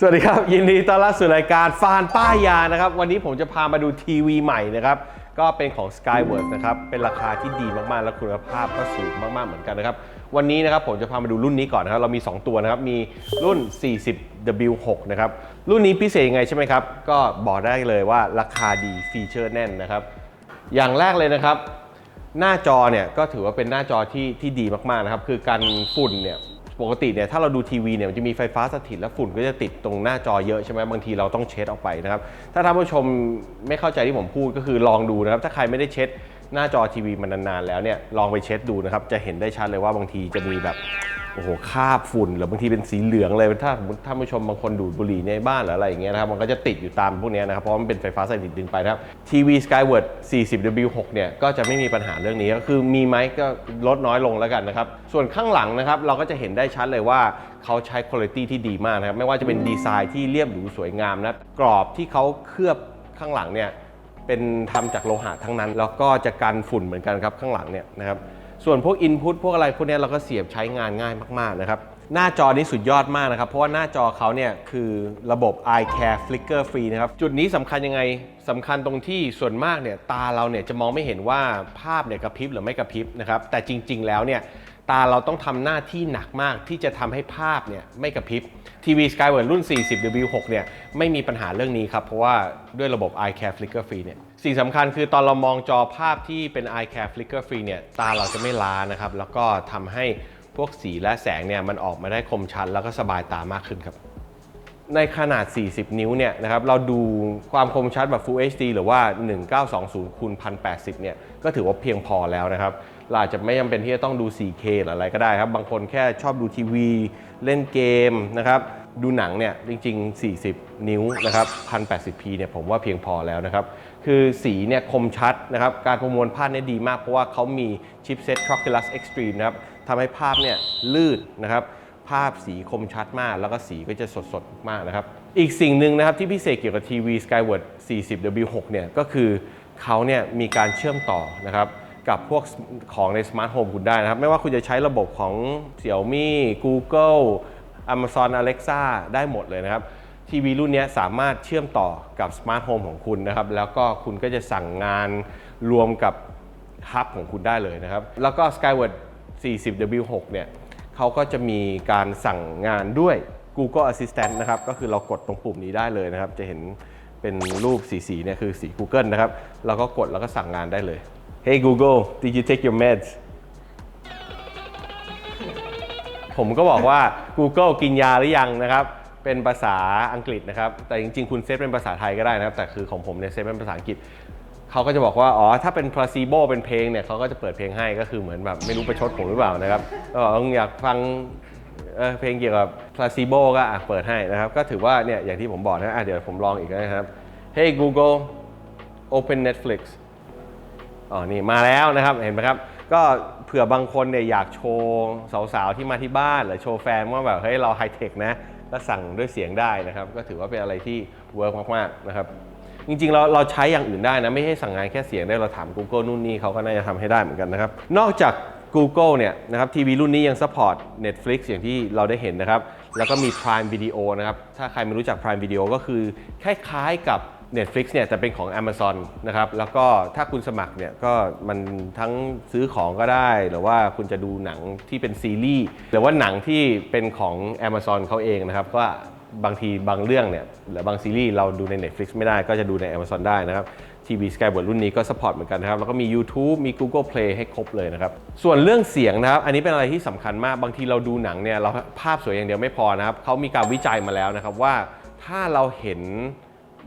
สวัสดีครับ ยินดีต้อนรับสู่รายการฟานป้ายยานะครับ วันนี้ผมจะพามาดูทีวีใหม่นะครับ ก็เป็นของ Skyworth นะครับ เป็นราคาที่ดีมากๆ และคุณภาพก็สูงมากๆ เหมือนกันนะครับ วันนี้นะครับผมจะพามาดูรุ่นนี้ก่อนนะครับ เรามี 2 ตัวนะครับ มีรุ่น 40W6 นะครับ รุ่นนี้พิเศษยังไงใช่ไหมครับ ก็บอกได้เลยว่าราคาดีฟีเจอร์แน่นนะครับ อย่างแรกเลยนะครับ หน้าจอเนี่ยก็ถือว่าเป็นหน้าจอที่ที่ดีมากๆนะครับ คือการฝุ่นเนี่ย ปกติเนี่ยถ้าเราดูทีวีเนี่ยมันจะมีไฟฟ้าสถิตและฝุ่นก็จะติดตรงหน้าจอเยอะใช่ไหมบางทีเราต้องเช็ดออกไปนะครับถ้าท่านผู้ชมไม่เข้าใจที่ผมพูดก็คือลองดูนะครับถ้าใครไม่ได้เช็ดหน้าจอทีวีมานานๆแล้วเนี่ยลองไปเช็ดดูนะครับจะเห็นได้ชัดเลยว่าบางทีจะมีแบบ โอ้โหคาบฝุ่นหรือบางทีเป็นสีเหลืองเลยถ้าท่านผู้ชมบางคนดูดบุหรี่ในบ้านหรืออะไรอย่างเงี้ยนะครับมันก็จะติดอยู่ตามพวกนี้นะครับเพราะมันเป็นไฟฟ้าสถิตดึงไปครับทีวี Skyward 40W6 เนี่ยก็จะไม่มีปัญหาเรื่องนี้ก็คือมีไหมก็ลดน้อยลงแล้วกันนะครับส่วนข้างหลังนะครับเราก็จะเห็นได้ชัดเลยว่าเขาใช้คุณภาพที่ดีมากนะครับไม่ว่าจะเป็นดีไซน์ที่เรียบหรูสวยงามนะกรอบที่เขาเคลือบข้างหลังเนี่ยเป็นทำจากโลหะทั้งนั้น แล้วก็จะกันฝุ่นเหมือนกันครับข้างหลังเนี่ยนะครับ ส่วนพวก Input พวกอะไรพวกนี้เราก็เสียบใช้งานง่ายมาก ๆ นะครับ หน้าจอนี้สุดยอดมากนะครับ เพราะว่าหน้าจอเขาเนี่ยคือระบบ Eye Care Flicker Free นะครับ จุดนี้สำคัญยังไงสำคัญตรงที่ส่วนมากเนี่ยตาเราเนี่ยจะมองไม่เห็นว่าภาพเนี่ยกระพริบหรือไม่กระพริบนะครับ แต่จริง ๆ แล้วเนี่ย ตาเราต้องทำหน้าที่หนักมากที่จะทำให้ภาพเนี่ยไม่กระพริบทีวี Skyward รุ่น 40W6 เนี่ยไม่มีปัญหาเรื่องนี้ครับ เพราะว่าด้วยระบบ Eye Care Flicker Free เนี่ยสิ่งสำคัญคือตอนเรามองจอภาพที่เป็น Eye Care Flicker Free เนี่ยตาเราจะไม่ล้านะครับ แล้วก็ทำให้พวกสีและแสงเนี่ยมันออกมาได้คมชัดแล้วก็สบายตามากขึ้นครับ ในขนาด 40 นิ้วเนี่ยนะครับเราดูความคมชัดแบบ Full HD หรือว่า 1920คูณ1080เนี่ยก็ถือว่าเพียงพอแล้วนะครับเราอาจจะไม่จำเป็นที่จะต้องดู 4K หรืออะไรก็ได้ครับ บางคนแค่ชอบดูทีวี เล่นเกมนะครับดูหนังเนี่ยจริง ๆ 40 นิ้วนะครับ 1080p เนี่ยผมว่าเพียงพอแล้วนะครับ คือสีเนี่ยคมชัดนะครับ การประมวลภาพเนี่ยดีมากเพราะว่าเขามีชิปเซ็ต Troculus Extreme นะครับทำให้ภาพเนี่ยลื่นนะครับ ภาพสีคมชัดมาก แล้วก็สีก็จะสดสดมากนะครับ อีกสิ่งหนึ่งนะครับที่พิเศษเกี่ยวกับทีวี Skyward 40W6 เนี่ยก็คือเขาเนี่ยมีการเชื่อมต่อนะครับกับพวกของในสมาร์ทโฮมคุณได้นะครับ ไม่ว่าคุณจะใช้ระบบของ Xiaomi Google Amazon Alexa ได้หมดเลยนะครับ ทีวีรุ่นนี้สามารถเชื่อมต่อกับสมาร์ทโฮมของคุณนะครับ แล้วก็คุณก็จะสั่งงานรวมกับฮับของคุณได้เลยนะครับ แล้วก็ Skyward 40W6 เนี่ย เขาก็จะมีการสั่งงานด้วย Google Assistant นะครับ ก็คือเรากดตรงปุ่มนี้ได้เลยนะครับ จะเห็นเป็นรูปสีๆเนี่ยคือสี Google นะครับ เราก็กดแล้วก็สั่งงานได้เลย Hey Google did you take your meds ผมก็บอกว่า Google กินยาหรือยังนะครับ เป็นภาษาอังกฤษนะครับ แต่จริงๆ คุณเซตเป็นภาษาไทยก็ได้นะครับ แต่คือของผมเนี่ยเซตเป็นภาษาอังกฤษ เขาก็จะบอกว่าอ๋อถ้าเป็น placebo เป็นเพลงเนี่ยเขาก็จะเปิดเพลงให้ก็คือเหมือนแบบไม่รู้ประชดผมหรือเปล่านะครับก็บอกอยากฟังเเพลงเกี่ยวกับ placebo ก็เปิดให้นะครับ ก็ถือว่าเนี่ยอย่างที่ผมบอกนะะเดี๋ยวผมลองอีกนะครับ Hey Google open Netflix อ๋อนี่มาแล้วนะครับเห็นไหมครับ ก็เผื่อบางคนเนี่ยอยากโชว์สาวๆที่มาที่บ้านหรือโชว์แฟนว่าแบบเฮ้ยเราไฮเทคนะก็สั่งด้วยเสียงได้นะครับ ก็ถือว่าเป็นอะไรที่เวิร์กมากๆนะครับ จริงๆ เราเราใช้อย่างอื่นได้นะ ไม่ให้สั่งงานแค่เสียงได้เราถาม Google นู่นนี่เขาก็น่าจะทำให้ได้เหมือนกันนะครับ นอกจาก Google เนี่ยนะครับทีวีรุ่นนี้ยัง support Netflix อย่างที่เราได้เห็นนะครับ แล้วก็มี Prime Video นะครับ ถ้าใครไม่รู้จัก Prime Video ก็คือคล้ายๆกับ Netflix เนี่ยจะเป็นของ Amazon นะครับ แล้วก็ถ้าคุณสมัครเนี่ยก็มันทั้งซื้อของก็ได้ หรือว่าคุณจะดูหนังที่เป็นซีรีส์หรือว่าหนังที่เป็นของ Amazon เขาเองนะครับก็ บางทีบางเรื่องเนี่ยหรือบางซีรีส์เราดูใน Netflix ไม่ได้ก็จะดูใน Amazon ได้นะครับทีวี Skyward รุ่นนี้ก็สปอร์ตเหมือนกันนะครับ แล้วก็มี YouTube มี Google Play ให้ครบเลยนะครับ ส่วนเรื่องเสียงนะครับ อันนี้เป็นอะไรที่สำคัญมาก บางทีเราดูหนังเนี่ยเราภาพสวยอย่างเดียวไม่พอนะครับเขามีการวิจัยมาแล้วนะครับว่าถ้าเราเห็น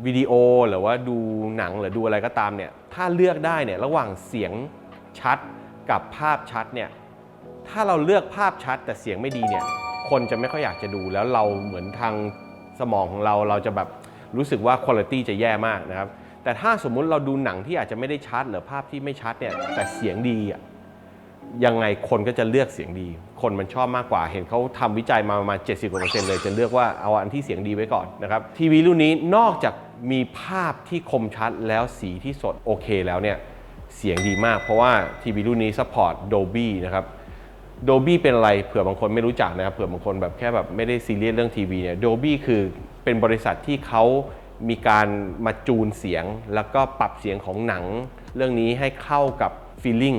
วิดีโอหรือว่าดูหนังหรือดูอะไรก็ตามเนี่ยถ้าเลือกได้เนี่ยระหว่างเสียงชัดกับภาพชัดเนี่ยถ้าเราเลือกภาพชัดแต่เสียงไม่ดีเนี่ย คนจะไม่ค่อยอยากจะดูแล้วเราเหมือนทางสมองของเราเราจะแบบรู้สึกว่าคุณภาพจะแย่มากนะครับ แต่ถ้าสมมุติเราดูหนังที่อาจจะไม่ได้ชัดหรือภาพที่ไม่ชัดเนี่ยแต่เสียงดีอะยังไงคนก็จะเลือกเสียงดี คนมันชอบมากกว่า เห็นเขาทำวิจัยมาประมาณ 70กว่าเปอร์เซ็นต์เลย จะเลือกว่าเอาอันที่เสียงดีไว้ก่อนนะครับ ทีวีรุ่นนี้นอกจากมีภาพที่คมชัดแล้วสีที่สดโอเคแล้วเนี่ย เสียงดีมากเพราะว่าทีวีรุ่นนี้ support Dolby นะครับ Dolby เป็นอะไรเผื่อบางคนไม่รู้จักนะครับเผื่อบางคนแบบแค่แบบไม่ได้ซีเรียสเรื่องทีวีเนี่ย Dolby คือเป็นบริษัทที่เขามีการมาจูนเสียง แล้วก็ปรับเสียงของหนัง เรื่องนี้ให้เข้ากับฟีลลิ่ง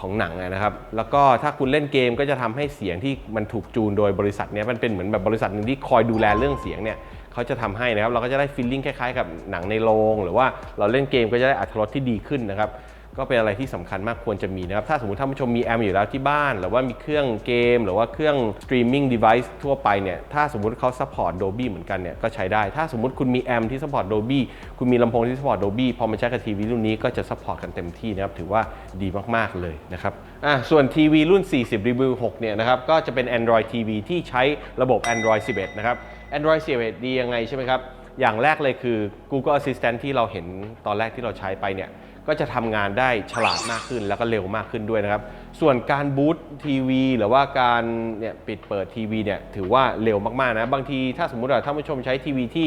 ของหนังนะครับ แล้วก็ถ้าคุณเล่นเกมก็จะทำให้เสียงที่มันถูกจูนโดยบริษัทเนี้ยมันเป็นเหมือนแบบบริษัทหนึ่งที่คอยดูแลเรื่องเสียงเนี่ยเขาจะทำให้นะครับเราก็จะได้ฟีลลิ่งคล้ายๆกับหนังในโรงหรือว่าเราเล่นเกมก็จะได้อัตรสที่ดีขึ้นนะครับ ก็เป็นอะไรที่สำคัญมากควรจะมีนะครับ ถ้าสมมติท่านผู้ชมมีแอมอยู่แล้วที่บ้าน หรือว่ามีเครื่องเกม หรือว่าเครื่องสตรีมมิ่งเดเวิ์ทั่วไปเนี่ยถ้าสมมติเขาซัพพอร์ต Dolby เหมือนกันเนี่ยก็ใช้ได้ ถ้าสมมติคุณมีแอมที่ซัพพอร์ต Dolby คุณมีลำโพงที่ซัพพอร์ต Dolby พอมาใช้กับทีวีรุ่นนี้ก็จะซัพพอร์ตกันเต็มที่นะครับถือว่าดีมากๆเลยนะครับอะส่วนทีวีรุ่น 40 Review 6เนี่ยนะครับก็จะเป็น Android TV ที่ใช้ระบบ Android 11 นะครับ Android 11 ดียังไงใช่ไหมครับอย่างแรกเลยคือ Google Assistant ที่เราเห็นตอนแรกที่เราใช้ไปเนี่ย ก็จะทำงานได้ฉลาดมากขึ้นแล้วก็เร็วมากขึ้นด้วยนะครับ ส่วนการบูตทีวีหรือว่าการเนี่ยปิดเปิดทีวีเนี่ยถือว่าเร็วมากๆนะบางทีถ้าสมมติว่าท่านผู้ชมใช้ทีวีที่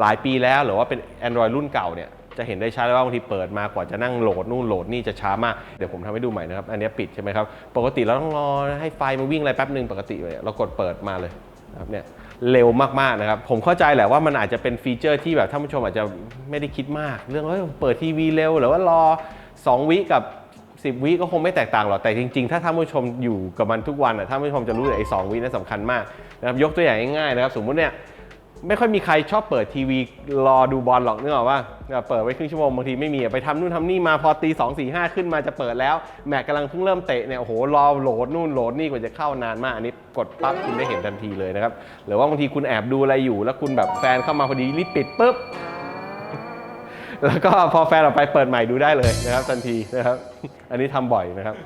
หลายปีแล้ว หรือว่าเป็น Android รุ่นเก่าเนี่ยจะเห็นได้ชัดเลยว่าบางทีเปิดมากว่าจะนั่งโหลดนู่นโหลดนี่จะช้ามาก เดี๋ยวผมทำให้ดูใหม่นะครับ อันนี้ปิดใช่ไหมครับ ปกติเราต้องรอให้ไฟมันวิ่งอะไรแป๊บหนึ่งปกติเนี่ยเรากดเปิดมาเลย นะครับเนี่ยเร็วมากๆนะครับ ผมเข้าใจแหละว่ามันอาจจะเป็นฟีเจอร์ที่แบบท่านผู้ชมอาจจะไม่ได้คิดมาก เรื่องว่าเปิดทีวีเร็วหรือว่ารอ 2 วิกับ 10 วิก็คงไม่แตกต่างหรอก แต่จริงๆ ถ้าท่านผู้ชมอยู่กับมันทุกวันอะท่านผู้ชมจะรู้เลยไอ้สวินั่นสำคัญมากนะครับยกตัวอย่างง่ายๆนะครับ สมมุติเนี่ย ไม่ค่อยมีใครชอบเปิดทีวีรอดูบอลหรอกนึกออกว่าเปิดไว้ครึ่งชั่วโมงบางทีไม่มีไปทำนู่นทำนี่มาพอตี2 4 5ขึ้นมาจะเปิดแล้วแมตช์กำลังเพิ่งเริ่มเตะเนี่ยโอ้โหรอโหลดนู่นโหลดนี่กว่าจะเข้านานมากอันนี้กดปั๊บคุณได้เห็นทันทีเลยนะครับหรือว่าบางทีคุณแอบดูอะไรอยู่ แล้วคุณแบบแฟนเข้ามาพอดีรีบปิดปุ๊บแล้วก็พอแฟนออกไปเปิดใหม่ดูได้เลยนะครับทันทีนะครับ อันนี้ทำบ่อยนะครับ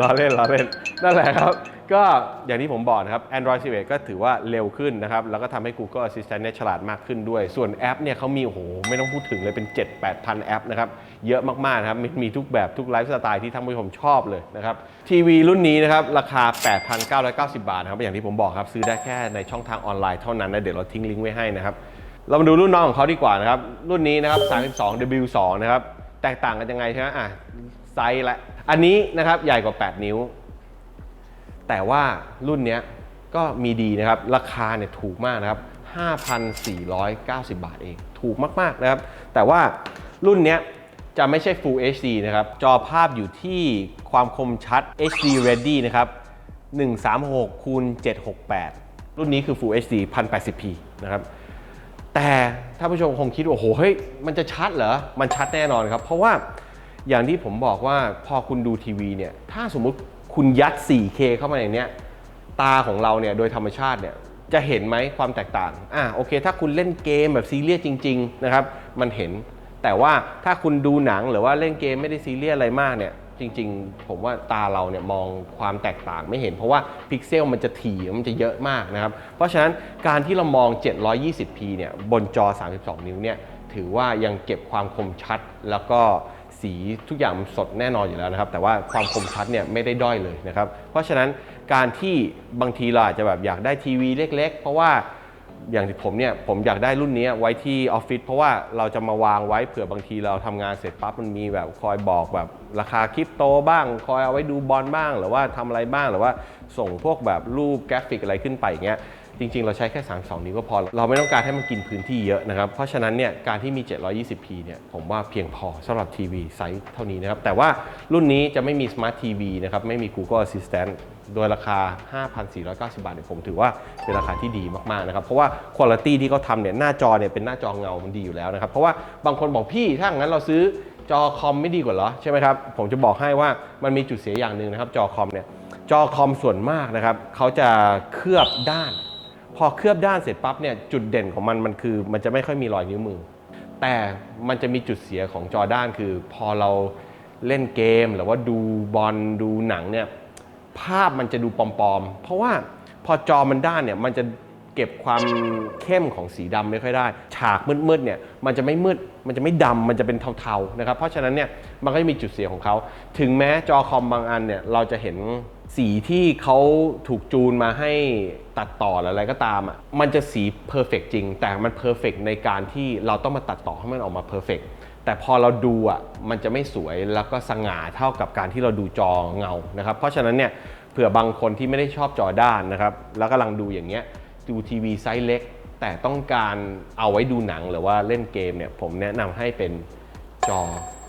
ล้อเล่นล้อเล่นนั่นแหละครับ ก็อย่างที่ผมบอกนะครับ Android 11 ก็ถือว่าเร็วขึ้นนะครับ แล้วก็ทำให้ Google Assistant เนี่ยฉลาดมากขึ้นด้วย ส่วนแอปเนี่ยเขามี โอ้โห ไม่ต้องพูดถึงเลยเป็น 7 8 พันแอปนะครับ เยอะมากๆนะครับมีมีทุกแบบทุกไลฟ์สไตล์ที่ท่านผู้ชมชอบเลยนะครับ ทีวีรุ่นนี้นะครับ ราคา 8,990 บาทนะครับ อย่างที่ผมบอกครับ ซื้อได้แค่ในช่องทางออนไลน์เท่านั้นนะเดี๋ยวเราทิ้งลิงก์ไว้ให้นะครับเรามาดูรุ่นน้องของเขาดีกว่านะครับรุ่นนี้นะครับ 32 W2 นะครับแตกต่างกันยังไงใช่ไหมอะไซส์ละอันนี้นะครับใหญ่กว่า 8 นิ้ว แต่ว่ารุ่นนี้ก็มีดีนะครับ ราคาเนี่ยถูกมากนะครับ 5,490 บาทเอง ถูกมากๆนะครับ แต่ว่ารุ่นนี้จะไม่ใช่ Full HD นะครับ จอภาพอยู่ที่ความคมชัด HD Ready นะครับ 136คูณ768 รุ่นนี้คือ Full HD 1080p นะครับแต่ถ้าผู้ชมคงคิดว่าโอ้โหเฮ้ยมันจะชัดเหรอ มันชัดแน่นอนครับ เพราะว่าอย่างที่ผมบอกว่าพอคุณดูทีวีเนี่ย ถ้าสมมุติ คุณยัด 4K เข้ามาอย่างเนี้ยตาของเราเนี่ยโดยธรรมชาติเนี่ยจะเห็นไหมความแตกต่าง อะโอเค ถ้าคุณเล่นเกมแบบซีเรียสจริง ๆ นะครับ มันเห็น แต่ว่าถ้าคุณดูหนังหรือว่าเล่นเกมไม่ได้ซีเรียสอะไรมากเนี่ย จริง ๆ ผมว่าตาเราเนี่ยมองความแตกต่างไม่เห็น เพราะว่าพิกเซลมันจะถี่มันจะเยอะมากนะครับ เพราะฉะนั้นการที่เรามอง 720p เนี่ยบนจอ 32 นิ้วเนี่ยถือว่ายังเก็บความคมชัดแล้วก็ สีทุกอย่างสดแน่นอนอยู่แล้วนะครับ แต่ว่าความคมชัดเนี่ยไม่ได้ด้อยเลยนะครับ เพราะฉะนั้นการที่บางทีเราอาจจะแบบอยากได้ทีวีเล็ก ๆ เพราะว่าอย่างที่ผมเนี่ยผมอยากได้รุ่นนี้ไว้ที่ออฟฟิศเพราะว่าเราจะมาวางไว้เผื่อบางทีเราทำงานเสร็จปั๊บมันมีแบบคอยบอกแบบราคาคริปโตบ้าง คอยเอาไว้ดูบอลบ้าง หรือว่าทำอะไรบ้างหรือว่าส่งพวกแบบรูปกราฟิกอะไรขึ้นไปอย่างเงี้ย จริง ๆ เราใช้แค่32นิ้วก็พอ เราไม่ต้องการให้มันกินพื้นที่เยอะนะครับ เพราะฉะนั้นเนี่ยการที่มี 720p เนี่ยผมว่าเพียงพอสำหรับทีวีไซส์เท่านี้นะครับ แต่ว่ารุ่นนี้จะไม่มี Smart TV นะครับ ไม่มี Google Assistant โดยราคา 5,490 บาทเนี่ยผมถือว่าเป็นราคาที่ดีมากๆนะครับ เพราะว่าคุณภาพที่เขาทำเนี่ยหน้าจอเนี่ยเป็นหน้าจอเงามันดีอยู่แล้วนะครับ เพราะว่าบางคนบอกพี่ถ้างั้นเราซื้อจอคอมไม่ดีกว่าเหรอใช่ไหมครับ ผมจะบอกให้ว่ามันมีจุดเสียอย่างหนึ่งนะครับ จอคอมเนี่ยจอคอมส่วนมากนะครับเขาจะเคลือบด้าน พอเคลือบด้านเสร็จปั๊บเนี่ยจุดเด่นของมันมันคือ มันจะไม่ค่อยมีรอยนิ้วมือ แต่มันจะมีจุดเสียของจอด้านคือ พอเราเล่นเกม หรือว่าดูบอลดูหนังเนี่ยภาพมันจะดูปลอมๆ เพราะว่าพอจอมันด้านเนี่ยมันจะเก็บความเข้มของสีดำไม่ค่อยได้ ฉากมืดๆเนี่ยมันจะไม่มืดมันจะไม่ดำมันจะเป็นเทาๆนะครับเพราะฉะนั้นเนี่ยมันก็จะมีจุดเสียของเขา ถึงแม้จอคอมบางอันเนี่ยเราจะเห็น สีที่เขาถูกจูนมาให้ตัดต่อหรืออะไรก็ตามอะมันจะสีเพอร์เฟกจริง แต่มันเพอร์เฟกในการที่เราต้องมาตัดต่อให้มันออกมาเพอร์เฟกแต่พอเราดูอะมันจะไม่สวยแล้วก็สง่าเท่ากับการที่เราดูจอเงานะครับ เพราะฉะนั้นเนี่ยเผื่อบางคนที่ไม่ได้ชอบจอด้านนะครับ แล้วกำลังดูอย่างเงี้ยดูทีวีไซส์เล็ก แต่ต้องการเอาไว้ดูหนังหรือว่าเล่นเกมเนี่ยผมแนะนำให้เป็นจอ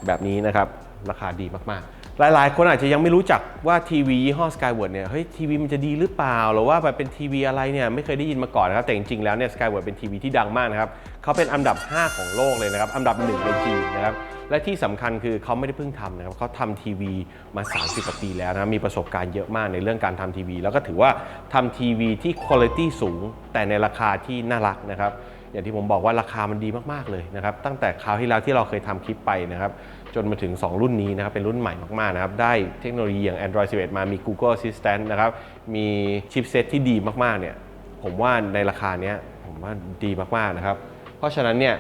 แบบนี้นะครับ ราคาดีมากๆ หลายๆ คนอาจจะยังไม่รู้จักว่าทีวียี่ห้อ Skyward เนี่ยเฮ้ยทีวีมันจะดีหรือเปล่า หรือว่าแบบเป็นทีวีอะไรเนี่ยไม่เคยได้ยินมาก่อนนะครับ แต่จริงๆแล้วเนี่ย Skyward เป็นทีวีที่ดังมากนะครับเขาเป็นอันดับ 5 ของโลกเลยนะครับ อันดับ 1 ในจีนนะครับและที่สำคัญคือเขาไม่ได้เพิ่งทำนะครับเขาทำทีวีมา 30กว่าปีแล้วนะมีประสบการณ์เยอะมากในเรื่องการทำทีวี แล้วก็ถือว่าทำทีวีที่คุณภาพสูง แต่ในราคาที่น่ารักนะครับ อย่างที่ผมบอกว่าราคามันดีมากๆเลยนะครับ ตั้งแต่คราวที่แล้วที่เราเคยทำคลิปไปนะครับ จนมาถึง 2 รุ่นนี้นะครับ เป็นรุ่นใหม่มากๆนะครับ ได้เทคโนโลยีอย่าง Android 11 มามี Google Assistant นะครับ มีชิปเซตที่ดีมากๆเนี่ย ผมว่าในราคาเนี้ยผมว่าดีมากๆนะครับ เพราะฉะนั้นเนี่ย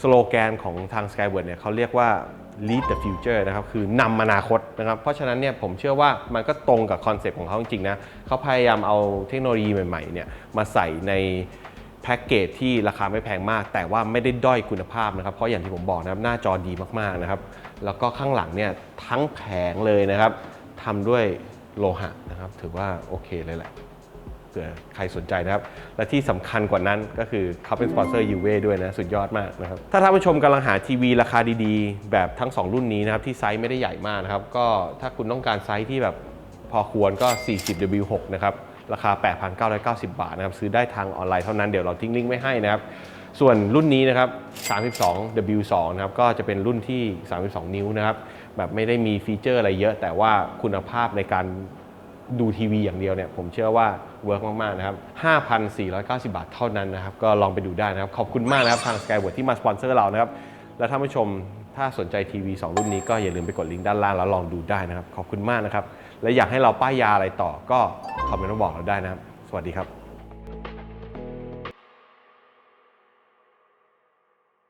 สโลแกนของทาง Skyward เนี่ยเขาเรียกว่า lead the future นะครับ คือนำอนาคตนะครับ เพราะฉะนั้นเนี่ยผมเชื่อว่ามันก็ตรงกับคอนเซปต์ของเขาจริงๆนะเขาพยายามเอาเทคโนโลยีใหม่ๆเนี่ยมาใส่ใน แพ็กเกจที่ราคาไม่แพงมาก แต่ว่าไม่ได้ด้อยคุณภาพนะครับ เพราะอย่างที่ผมบอกนะครับหน้าจอดีมากๆนะครับ แล้วก็ข้างหลังเนี่ยทั้งแผงเลยนะครับทำด้วยโลหะนะครับ ถือว่าโอเคเลยแหละเผื่อใครสนใจนะครับ และที่สำคัญกว่านั้นก็คือเขาเป็นสปอนเซอร์ยูเวด้วยนะ สุดยอดมากนะครับ ถ้าท่านผู้ชมกำลังหาทีวีราคาดีๆ แบบทั้ง 2 รุ่นนี้นะครับ ที่ไซส์ไม่ได้ใหญ่มากนะครับ ก็ถ้าคุณต้องการไซส์ที่แบบพอควรก็ 40W6 นะครับ ราคา 8,990 บาทนะครับซื้อได้ทางออนไลน์เท่านั้นเดี๋ยวเราทิ้งลิงก์ไว้ให้นะครับส่วนรุ่นนี้นะครับ 32W2 นะครับก็จะเป็นรุ่นที่ 32 นิ้วนะครับแบบไม่ได้มีฟีเจอร์อะไรเยอะ แต่ว่าคุณภาพในการดูทีวีอย่างเดียวเนี่ยผมเชื่อว่าเวิร์กมาก ๆ นะครับ 5,490 บาทเท่านั้นนะครับ ก็ลองไปดูได้นะครับ ขอบคุณมากนะครับ ทาง Skyward ที่มาสปอนเซอร์เรานะครับ และท่านผู้ชมถ้าสนใจทีวี 2 รุ่นนี้ก็อย่าลืมไปกดลิงก์ด้านล่างแล้วลองดูได้นะครับ ขอบคุณมากนะครับ และอยากให้เราป้ายยาอะไรต่อก็คอมเมนต์มาบอกเราได้นะครับ สวัสดีครับ